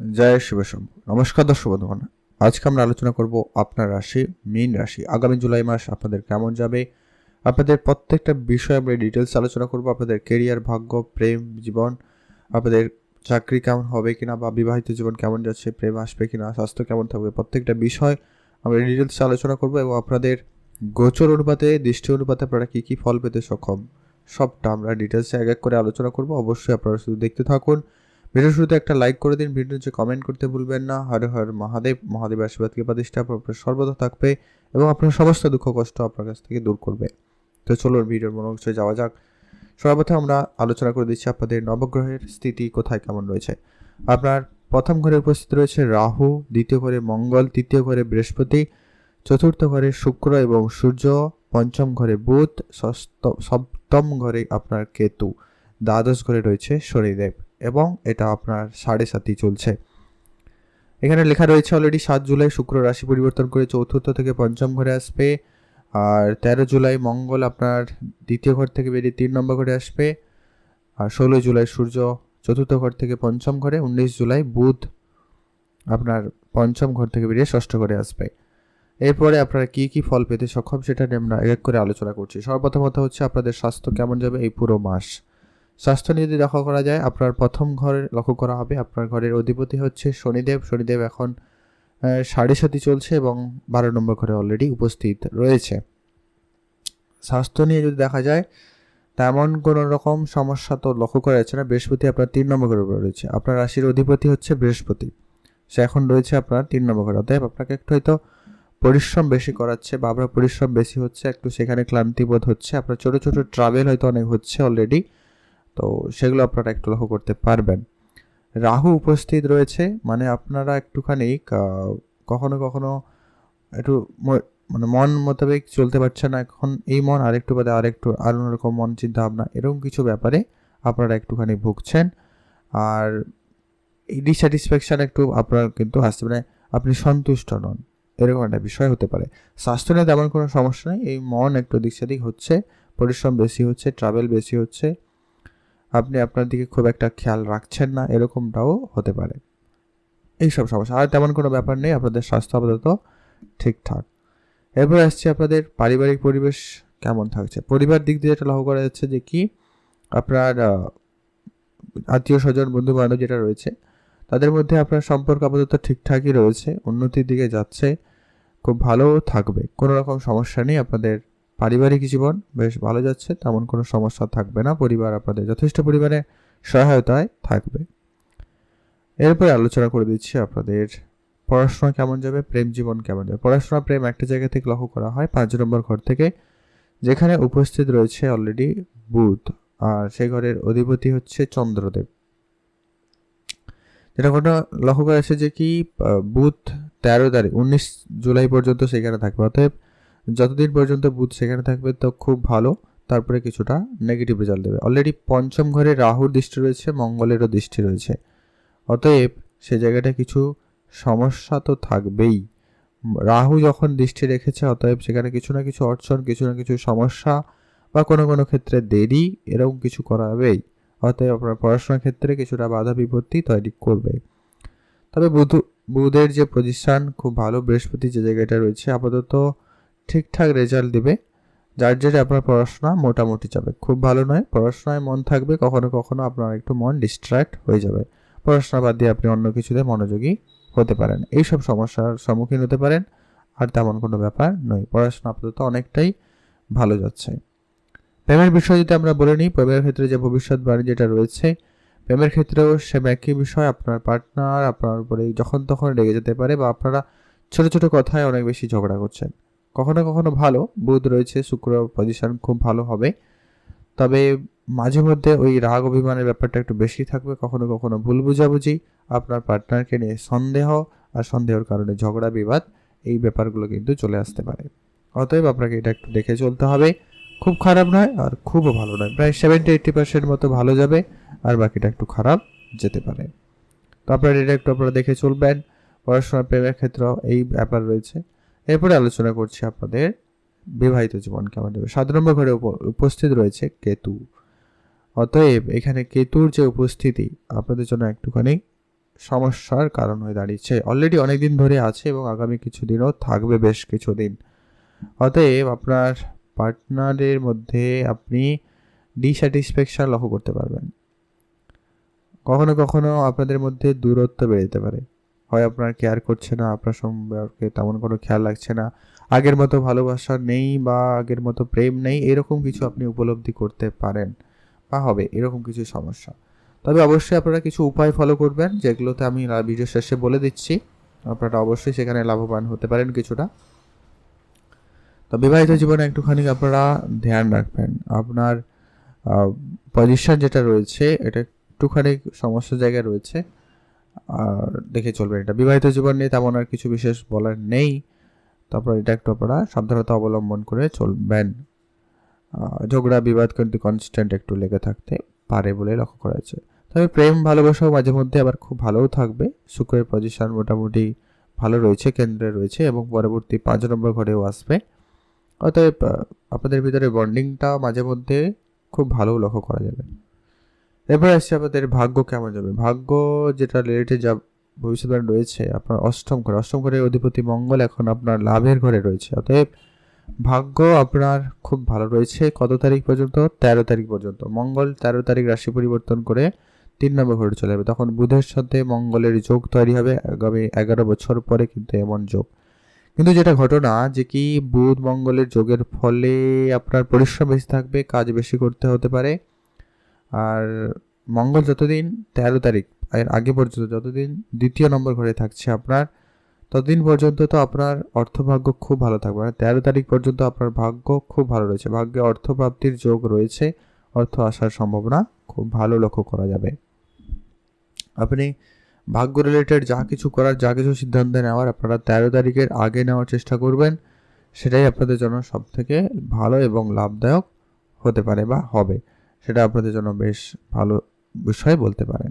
জয় শিবশম্ভ নমস্কার দর্শক বন্ধুগণ। আজকে আমরা আলোচনা করব আপনার রাশি, মীন রাশি। আগামী জুলাই মাস আপনাদের কেমন যাবে? আপনাদের প্রত্যেকটা বিষয়ে আমরা ডিটেলস আলোচনা করব। আপনাদের কেরিয়ার ভাগ্য, প্রেম, জীবন, আপনাদের চাকরি কেমন হবে কিনা বা বিবাহিত জীবন কেমন যাচ্ছে, প্রেম আসবে কিনা, স্বাস্থ্য কেমন থাকবে, প্রত্যেকটা বিষয় আমরা ডিটেলস আলোচনা করব এবং আপনাদের গোচর অনুপাতে, দৃষ্টি অনুপাতে আপনারা কী কী ফল পেতে সক্ষম, সবটা আমরা ডিটেলসে এক এক করে আলোচনা করব। অবশ্যই আপনারা শুধু দেখতে থাকুন। ভিডিও শুরুতে একটা লাইক করে দিন ভিডিও নিচে কমেন্ট করতে ভুলবেন না। হর হর মহাদেব মহাদেব আশীর্বাদকে প্রতিষ্ঠা সর্বদা থাকবে এবং আপনার সমস্ত দুঃখ, কষ্ট আপনার কাছ থেকে দূর করবে। তো চলুন ভিডিওর মনোযোগে যাওয়া যাক। সর্বপ্রথম আমরা আলোচনা করে দিচ্ছি আপনাদের নবগ্রহের স্থিতি কোথায় কেমন রয়েছে। আপনার প্রথম ঘরে উপস্থিত রয়েছে রাহু, দ্বিতীয় ঘরে মঙ্গল, তৃতীয় ঘরে বৃহস্পতি, চতুর্থ ঘরে শুক্র এবং সূর্য, পঞ্চম ঘরে বুধ, ষষ্ঠ, সপ্তম ঘরে আপনার কেতু। দ্বাদশ ঘরে রয়েছে শনিদেব। এবং এটা আপনার সাড়ে সাতই চলছে। এখানে লেখা রয়েছে অলরেডি সাত জুলাই শুক্র রাশি পরিবর্তন করে চতুর্থ থেকে পঞ্চম ঘরে আসবে। আর তেরো জুলাই মঙ্গল আপনার দ্বিতীয় ঘর থেকে বেরিয়ে তিন নম্বর ঘরে আসবে। আর ষোলো জুলাই সূর্য চতুর্থ ঘর থেকে পঞ্চম ঘরে, উনিশ জুলাই বুধ আপনার পঞ্চম ঘর থেকে বেরিয়ে ষষ্ঠ ঘরে আসবে। এরপরে আপনারা কি কি ফল পেতে সক্ষম সেটা নিয়ে আমরা এক করে আলোচনা করছি। সর্বপ্রথমত হচ্ছে আপনাদের স্বাস্থ্য কেমন যাবে এই পুরো মাস। স্বাস্থ্য যদি লক্ষ্য করা যায়, আপনার প্রথম ঘরে লক্ষ্য করা হবে। আপনার ঘরের অধিপতি হচ্ছে শনিদেব। শনিদেব এখন সাড়ে সাতই চলছে এবং বারো নম্বর ঘরে অলরেডি উপস্থিত রয়েছে। স্বাস্থ্য নিয়ে যদি দেখা যায়, তেমন কোনো রকম সমস্যা তো লক্ষ্য করা যাচ্ছে না। বৃহস্পতি আপনার তিন নম্বর ঘরে রয়েছে। আপনার রাশির অধিপতি হচ্ছে বৃহস্পতি। সে এখন রয়েছে আপনার তিন নম্বর ঘরে। অতএব আপনাকে একটু হয়তো পরিশ্রম বেশি করাচ্ছে বা আপনার পরিশ্রম বেশি হচ্ছে, একটু সেখানে ক্লান্তি বোধ হচ্ছে। আপনার ছোটো ছোটো ট্রাভেল হয়তো অনেক হচ্ছে অলরেডি তো সেগুলো আপনারা একটু লক্ষ্য করতে পারবেন। রাহু উপস্থিত রয়েছে মানে আপনারা একটুখানি কখনো কখনো একটু মানে মন মোতাবেক চলতে পারছে না, এখন এই মন আরেকটু বাদে আরেকটু আর অন্যরকম মন চিন্তা ভাবনা এরকম কিছু ব্যাপারে আপনারা একটুখানি ভুগছেন। আর এই ডিস্যাটিসফ্যাকশান একটু আপনার কিন্তু আসতে মানে আপনি সন্তুষ্ট নন, এরকম একটা বিষয় হতে পারে। স্বাস্থ্য নিয়ে তেমন কোনো সমস্যা নেই, এই মন একটু দিক সেদিক হচ্ছে, পরিশ্রম বেশি হচ্ছে ট্রাভেল বেশি হচ্ছে আপনি আপনার দিকে খুব একটা খেয়াল রাখছেন না, এরকমটাও হতে পারে। এইসব সমস্যা। আর তেমন কোনো ব্যাপার নেই, আপনাদের স্বাস্থ্য আপাতত ঠিকঠাক। এরপর আসছে আপনাদের পারিবারিক পরিবেশ কেমন থাকছে? পরিবার দিক দিয়ে যেটা লক্ষ্য করা যাচ্ছে যে কি, আপনার আত্মীয় স্বজন বন্ধু বান্ধব যেটা রয়েছে, তাদের মধ্যে আপনার সম্পর্ক আপাতত ঠিকঠাকই রয়েছে, উন্নতির দিকে যাচ্ছে, খুব ভালো থাকবে। কোনো রকম সমস্যা নেই আপনাদের পারিবারিক জীবন বেশ ভালো যাচ্ছে, তেমন কোনো সমস্যা থাকবে না। পরিবার আপনাদের যথেষ্ট পরিমাণে সহায়তায় থাকবে। এরপরে আলোচনা করে দিচ্ছি আপনাদের পড়াশোনা কেমন যাবে, প্রেম জীবন কেমন যাবে। পড়াশোনা, প্রেম একটা জায়গা থেকে লক্ষ্য করা হয়, পাঁচ নম্বর ঘর থেকে, যেখানে উপস্থিত রয়েছে অলরেডি বুধ, আর সে ঘরের অধিপতি হচ্ছে চন্দ্রদেব। যেটা ঘটনা লক্ষ্য করা যাচ্ছে যে কি বুধ তেরো তারিখ, উনিশ জুলাই পর্যন্ত সেখানে থাকবে। অতএব যতদিন পর্যন্ত বুধ সেখানে থাকবে, তো খুব ভালো। তারপরে কিছুটা নেগেটিভ রেজাল্ট দেবে। অলরেডি পঞ্চম ঘরে রাহুর দৃষ্টি রয়েছে, মঙ্গলেরও দৃষ্টি রয়েছে। অতএব সে জায়গাটা কিছু সমস্যা তো থাকবেই। রাহু যখন দৃষ্টি রেখেছে, অতএব সেখানে কিছু না কিছু অর্চন কিছু না কিছু সমস্যা বা কোনো কোনো ক্ষেত্রে দেরি এরকম কিছু করাবেই অতএব আপনার পড়াশোনার ক্ষেত্রে কিছুটা বাধা বিপত্তি তৈরি করবে। তবে বুধ, বুধের যে পজিশন খুব ভালো বৃহস্পতি যে জায়গাটা রয়েছে, আপাতত ঠিকঠাক রেজাল্ট দিবে, যার জেরে আপনার পড়াশোনা মোটামুটি যাবে। খুব ভালো নয়, পড়াশোনায় মন থাকবে, কখনো কখনো আপনার একটু মন ডিস্ট্র্যাক্ট হয়ে যাবে। পড়াশোনা বাদ দিয়ে আপনি অন্য কিছুতে মনোযোগী হতে পারেন। এইসব সমস্যার সম্মুখীন হতে পারেন, আর তেমন কোনো ব্যাপার নয়। পড়াশোনা আপাতত অনেকটাই ভালো যাচ্ছে। প্রেমের বিষয় যদি আমরা বলে নিই, প্রেমের ক্ষেত্রে যে ভবিষ্যৎবাণী যেটা রয়েছে, প্রেমের ক্ষেত্রেও সেম একই বিষয়। আপনার পার্টনার আপনার উপরে যখন তখন রেগে যেতে পারে বা আপনারা ছোট ছোট কথায় অনেক বেশি ঝগড়া করছেন। কখনো কখনো ভালো, বুধ রয়েছে, শুক্র পজিশন খুব ভালো হবে। তবে মাঝে মধ্যে ওই রাগ অভিমানের ব্যাপারটা একটু বেশি থাকবে, কখনো কখনো ভুল বুঝাবুঝি, আপনার পার্টনারকে নিয়ে সন্দেহ আর সন্দেহের কারণে ঝগড়া, বিবাদ, এই ব্যাপারগুলো কিন্তু চলে আসতে পারে। অতএব আপনাকে এটা একটু দেখে চলতে হবে। খুব খারাপ নয় আর খুবও ভালো নয়, প্রায় সেভেন্টি এইট্টি পার্সেন্ট মতো ভালো যাবে আর বাকিটা একটু খারাপ যেতে পারে। তো আপনারা এটা একটু আপনারা দেখে চলবেন। পড়াশোনা প্রেমের ক্ষেত্রেও এই ব্যাপার রয়েছে। এরপরে আলোচনা করছি আপনাদের বিবাহিত জীবন কেমন যাবে সাত নম্বর ঘরে উপ- উপস্থিত রয়েছে কেতু। অতএব এখানে কেতুর যে উপস্থিতি, আপনাদের জন্য একটুখানি সমস্যার কারণ হয়ে দাঁড়িয়েছে। অলরেডি অনেক দিন ধরে আছে এবং আগামী কিছুদিনও থাকবে বেশ কিছুদিন। অতএব আপনার পার্টনারের মধ্যে আপনি ডিস্যাটিসফ্যাকশন লক্ষ্য করতে পারবেন। কখনো কখনো আপনাদের মধ্যে দূরত্ব বেড়ে যেতে পারে। হয় আপনার কেয়ার করছে না, আপনার সম্পর্কে তেমন কোনো খেয়াল রাখছে না। আগের মতো ভালোবাসা নেই বা আগের মতো প্রেম নেই, এরকম কিছু আপনি উপলব্ধি করতে পারেন বা হবে, এরকম কিছু সমস্যা। তবে অবশ্যই আপনারা কিছু উপায় ফলো করবেন, যেগুলোতে আমি ভিডিও শেষে বলে দিচ্ছি। আপনারা অবশ্যই সেখানে লাভবান হতে পারেন কিছুটা। তো বিবাহিত জীবনে একটুখানি আপনারা ধ্যান রাখবেন। আপনার পজিশন যেটা রয়েছে, এটা একটুখানি সমস্যা জায়গায় রয়েছে। আর দেখে চলবেন এটা। বিবাহিত জীবন নিয়ে তেমন আর কিছু বিশেষ বলার নেই। তারপর এটা একটু আপনারা সাবধানতা অবলম্বন করে চলবেন। ঝগড়া, বিবাদ কিন্তু কনস্ট্যান্ট একটু লেগে থাকতে পারে বলে লক্ষ্য করা যাচ্ছে। তবে প্রেম, ভালোবাসাও মাঝে মধ্যে আবার খুব ভালোও থাকবে। শুক্রের পজিশন মোটামুটি ভালো রয়েছে, কেন্দ্রে রয়েছে এবং পরবর্তী পাঁচ নম্বর ঘরেও আসবে। অতএব আপনাদের ভিতরে বন্ডিংটা মাঝে মধ্যে খুব ভালো লক্ষ্য করা যাবে। এরপর আসছে আপনাদের ভাগ্য কেমন যাবে? ভাগ্য যেটা রিলেটেড যা ভবিষ্যৎবাণী রয়েছে, আপনার অষ্টম ঘরে। অষ্টম ঘরের অধিপতি মঙ্গল এখন আপনার লাভের ঘরে রয়েছে। অতএব ভাগ্য আপনার খুব ভালো রয়েছে। কত তারিখ পর্যন্ত? তেরো তারিখ পর্যন্ত। মঙ্গল তেরো তারিখ রাশি পরিবর্তন করে তিন নম্বর ঘরে চলে যাবে। তখন বুধের সাথে মঙ্গলের যোগ তৈরি হবে। আগামী এগারো বছর পরে কিন্তু এমন যোগ। কিন্তু যেটা ঘটনা যে কি, বুধ মঙ্গলের যোগের ফলে আপনার পরিশ্রম বেশি থাকবে, কাজ বেশি করতে হতে পারে। আর মঙ্গল যতদিন তেরো তারিখ, এর আগে পর্যন্ত যতদিন দ্বিতীয় নম্বর ঘরে থাকছে আপনার, ততদিন পর্যন্ত তো আপনার অর্থভাগ্য খুব ভালো থাকবে। মানে তেরো তারিখ পর্যন্ত আপনার ভাগ্য খুব ভালো রয়েছে। ভাগ্যে অর্থপ্রাপ্তির যোগ রয়েছে, অর্থ আসার সম্ভাবনা খুব ভালো লক্ষ্য করা যাবে। আপনি ভাগ্য রিলেটেড যা কিছু করার, যা কিছু সিদ্ধান্ত নেওয়ার আপনারা তেরো তারিখের আগে নেওয়ার চেষ্টা করবেন, সেটাই আপনাদের জন্য সবথেকে ভালো এবং লাভদায়ক হতে পারে বা হবে। সেটা আপনাদের জন্য বেশ ভালো বিষয় বলতে পারেন।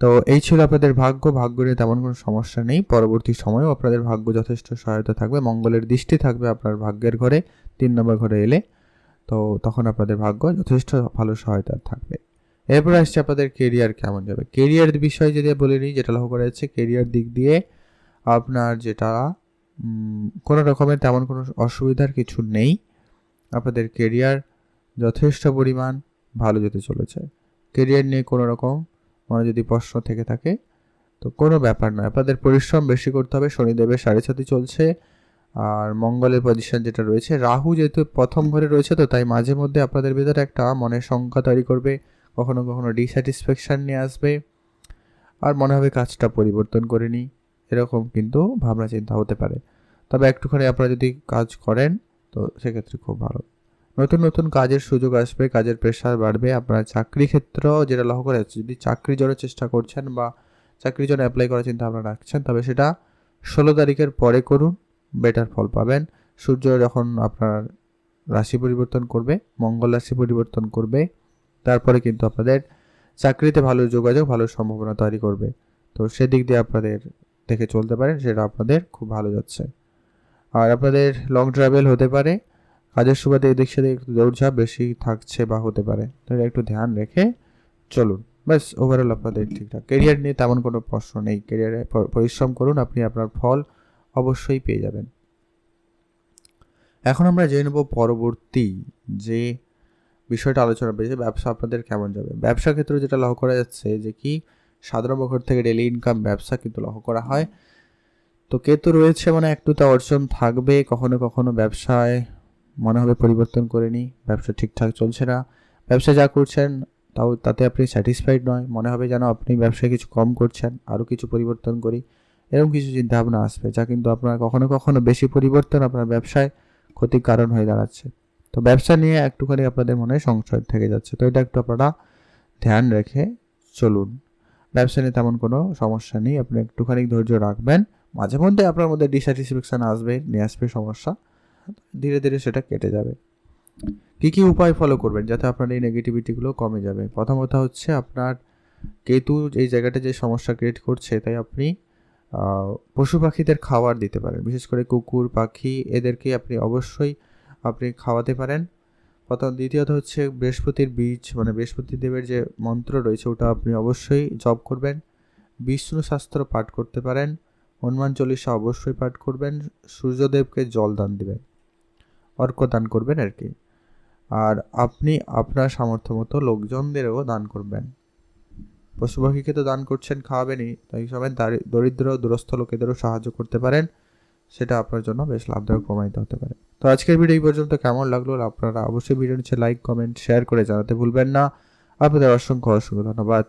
তো এই ছিল আপনাদের ভাগ্য। ভাগ্য নিয়ে তেমন কোনো সমস্যা নেই। পরবর্তী সময়েও আপনাদের ভাগ্য যথেষ্ট সহায়তা থাকবে। মঙ্গলের দৃষ্টি থাকবে আপনার ভাগ্যের ঘরে। তিন নম্বর ঘরে এলে তো তখন আপনাদের ভাগ্য যথেষ্ট ভালো সহায়তা থাকবে। এরপর আসছে আপনাদের কেরিয়ার কেমন যাবে? কেরিয়ার বিষয় যদি বলে নিই, যেটা লক্ষ্য করা যাচ্ছে কেরিয়ার দিক দিয়ে আপনার যেটা কোনো রকমের তেমন কোনো অসুবিধার কিছু নেই। আপনাদের কেরিয়ার যথেষ্ট পরিমাণ ভালো যেতে চলেছে। কেরিয়ার নিয়ে কোনো রকম মনে যদি প্রশ্ন থেকে থাকে, তো কোনো ব্যাপার নয়। আপনাদের পরিশ্রম বেশি করতে হবে, শনিদেবের সাড়ে সাথে চলছে, আর মঙ্গলের পজিশন যেটা রয়েছে। রাহু যেহেতু প্রথম ঘরে রয়েছে, তো তাই মাঝে মধ্যে আপনাদের ভিতরে একটা মনে শঙ্কা তৈরি করবে, কখনো কখনো ডিস্যাটিসফ্যাকশান নিয়ে আসবে, আর মনে হবে কাজটা পরিবর্তন করে নিই। এরকম কিন্তু ভাবনা চিন্তা হতে পারে। তবে একটুখানি আপনারা যদি কাজ করেন, তো সেক্ষেত্রে খুব ভালো। নতুন নতুন কাজের সুযোগ আসবে, কাজের প্রেশার বাড়বে। আপনার চাকরি ক্ষেত্র যেটা লক্ষ্য করে যাচ্ছে, যদি চাকরি জন্য চেষ্টা করছেন বা চাকরির জন্য অ্যাপ্লাই করার চিন্তা ভাবনা রাখছেন, তবে সেটা ষোলো তারিখের পরে করুন বেটার ফল পাবেন। সূর্য যখন আপনার রাশি পরিবর্তন করবে, মঙ্গল রাশি পরিবর্তন করবে, তারপরে কিন্তু আপনাদের চাকরিতে ভালো যোগাযোগ, ভালো সম্ভাবনা তৈরি করবে। তো সেদিক দিয়ে আপনাদের দেখে চলতে পারেন, সেটা আপনাদের খুব ভালো যাচ্ছে। আর আপনাদের লং ট্রাভেল হতে পারে কাজের সুবাদে এদিক সেদিক একটু দৌড়ঝাঁপ বেশি থাকছে বা হতে পারে। তো একটু ধ্যান রেখে চলুন। ব্যাস ওভারঅল আপনাদের ঠিকঠাক কেরিয়ার নিয়ে তেমন কোনো প্রশ্ন নেই। কেরিয়ারে পরিশ্রম করুন, আপনি আপনার ফল অবশ্যই পেয়ে যাবেন। এখন আমরা জেনে নেব পরবর্তী যে বিষয়টা আলোচনা পেয়েছে, ব্যবসা আপনাদের কেমন যাবে? ব্যবসা ক্ষেত্রে যেটা লক্ষ্য করা যাচ্ছে যে কি, সাধারণ বছর থেকে ডেলি ইনকাম ব্যবসা কিন্তু লক্ষ্য করা হয়। তো কেতু রয়েছে মানে একটু তা অর্জন থাকবে, কখনো কখনো ব্যবসায় মনে হবে পরিবর্তন করে নিই, ব্যবসা ঠিকঠাক চলছে না। ব্যবসা যা করছেন, তাও তাতে আপনি স্যাটিসফাইড নয়। মনে হবে যেন আপনি ব্যবসায় কিছু কম করছেন, আরও কিছু পরিবর্তন করি। এরকম কিছু চিন্তাভাবনা আসবে, যা কিন্তু আপনার কখনো কখনো বেশি পরিবর্তন আপনার ব্যবসায় ক্ষতির কারণ হয়ে দাঁড়াচ্ছে। তো ব্যবসা নিয়ে একটুখানি আপনাদের মনে সংশয় থেকে যাচ্ছে। তো এটা একটু আপনারা ধ্যান রেখে চলুন। ব্যবসা নিয়ে তেমন কোনো সমস্যা নেই। আপনি একটুখানি ধৈর্য রাখবেন। মাঝে মধ্যে আপনার মধ্যে ডিস্যাটিসফ্যাকশান আসবে, নিয়ে আসবে সমস্যা। ধীরে ধীরে সেটা কেটে যাবে। কী কী উপায় ফলো করবেন যাতে আপনার এই নেগেটিভিটিগুলো কমে যাবে? প্রথম কথা হচ্ছে আপনার কেতু এই জায়গাটা যে সমস্যা ক্রিয়েট করছে, তাই আপনি পশু পাখিদের খাবার দিতে পারেন। বিশেষ করে কুকুর, পাখি, এদেরকে আপনি অবশ্যই আপনি খাওয়াতে পারেন। প্রথম, দ্বিতীয়ত হচ্ছে বৃহস্পতির বীজ মানে বৃহস্পতি দেবের যে মন্ত্র রয়েছে, ওটা আপনি অবশ্যই জব করবেন। বিষ্ণু শাস্ত্র পাঠ করতে পারেন। হনুমান চল্লিশা অবশ্যই পাঠ করবেন। সূর্যদেবকে জল দান দিবেন। অর্ক দান করবেন আর কি। আর আপনি আপনার সামর্থ্য মতো লোকজনদেরও দান করবেন। পশু পাখিকে তো দান করছেন, খাওয়াবেনই। তাই সময় দারি- দরিদ্র, দুরস্থ লোকেদেরও সাহায্য করতে পারেন। সেটা আপনার জন্য বেশ লাভদায়ক প্রমাণিত হতে পারে। তো আজকের ভিডিও এই পর্যন্ত। কেমন লাগল? আপনারা অবশ্যই ভিডিও নিচে লাইক কমেন্ট শেয়ার করে জানাতে ভুলবেন না। আপনাদের অসংখ্য অসংখ্য ধন্যবাদ।